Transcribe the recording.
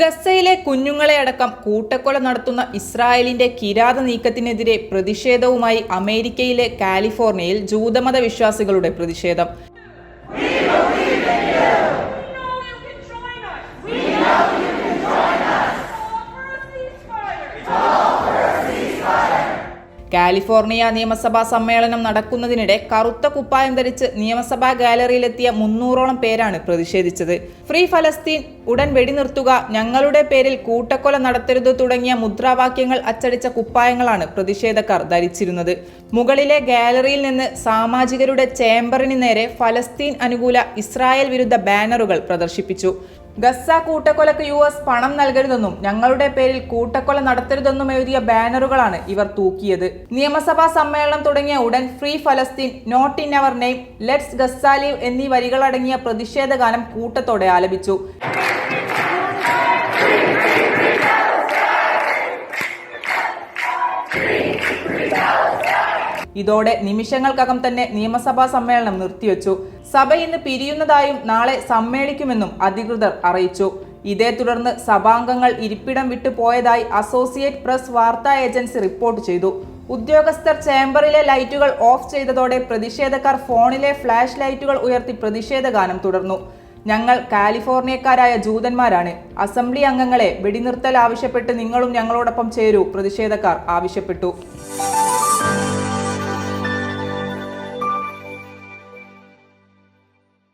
ഗസയിലെ കുഞ്ഞുങ്ങളെ അടക്കം കൂട്ടക്കൊല നടത്തുന്ന ഇസ്രായേലിന്റെ കിരാത നീക്കത്തിനെതിരെ പ്രതിഷേധവുമായി അമേരിക്കയിലെ കാലിഫോർണിയയിൽ ജൂതമത വിശ്വാസികളുടെ പ്രതിഷേധം. കാലിഫോർണിയ നിയമസഭാ സമ്മേളനം നടക്കുന്നതിനിടെ കറുത്ത കുപ്പായം ധരിച്ച് നിയമസഭാ ഗാലറിയിലെത്തിയ മുന്നൂറോളം പേരാണ് പ്രതിഷേധിച്ചത്. ഫ്രീ ഫലസ്തീൻ ഉടൻ വെടിനിർത്തുക ഞങ്ങളുടെ പേരിൽ കൂട്ടക്കൊല നടത്തരുത് തുടങ്ങിയ മുദ്രാവാക്യങ്ങൾ അച്ചടിച്ച കുപ്പായങ്ങളാണ് പ്രതിഷേധക്കാർ ധരിച്ചിരുന്നത്. മുകളിലെ ഗാലറിയിൽ നിന്ന് സാമാജികരുടെ ചേംബറിന് നേരെ ഫലസ്തീൻ അനുകൂല ഇസ്രായേൽ വിരുദ്ധ ബാനറുകൾ പ്രദർശിപ്പിച്ചു. ഗസ കൂട്ടക്കൊലക്ക് യു എസ് പണം നൽകരുതെന്നും ഞങ്ങളുടെ പേരിൽ കൂട്ടക്കൊല നടത്തരുതെന്നും എഴുതിയ ബാനറുകളാണ് ഇവർ തൂക്കിയത്. നിയമസഭാ സമ്മേളനം തുടങ്ങിയ ഉടൻ ഫ്രീ ഫലസ്തീൻ not in our name let's Gaza live എന്നീ വരികളടങ്ങിയ പ്രതിഷേധ ഗാനം കൂട്ടത്തോടെ ആലപിച്ചു. ഇതോടെ നിമിഷങ്ങൾക്കകം തന്നെ നിയമസഭാ സമ്മേളനം നിർത്തിവെച്ചു. സഭ ഇന്ന് പിരിയുന്നതായും നാളെ സമ്മേളിക്കുമെന്നും അധികൃതർ അറിയിച്ചു. ഇതേ തുടർന്ന് സഭാംഗങ്ങൾ ഇരിപ്പിടം വിട്ടു പോയതായി അസോസിയേറ്റ് പ്രസ് വാർത്താ ഏജൻസി റിപ്പോർട്ട് ചെയ്തു. ഉദ്യോഗസ്ഥർ ചേംബറിലെ ലൈറ്റുകൾ ഓഫ് ചെയ്തതോടെ പ്രതിഷേധക്കാർ ഫോണിലെ ഫ്ലാഷ് ലൈറ്റുകൾ ഉയർത്തി പ്രതിഷേധ ഗാനം തുടർന്നു. ഞങ്ങൾ കാലിഫോർണിയക്കാരായ ജൂതന്മാരാണ്. അസംബ്ലി അംഗങ്ങളെ വെടിനിർത്തൽ ആവശ്യപ്പെട്ട് നിങ്ങളും ഞങ്ങളോടൊപ്പം ചേരൂ പ്രതിഷേധക്കാർ ആവശ്യപ്പെട്ടു.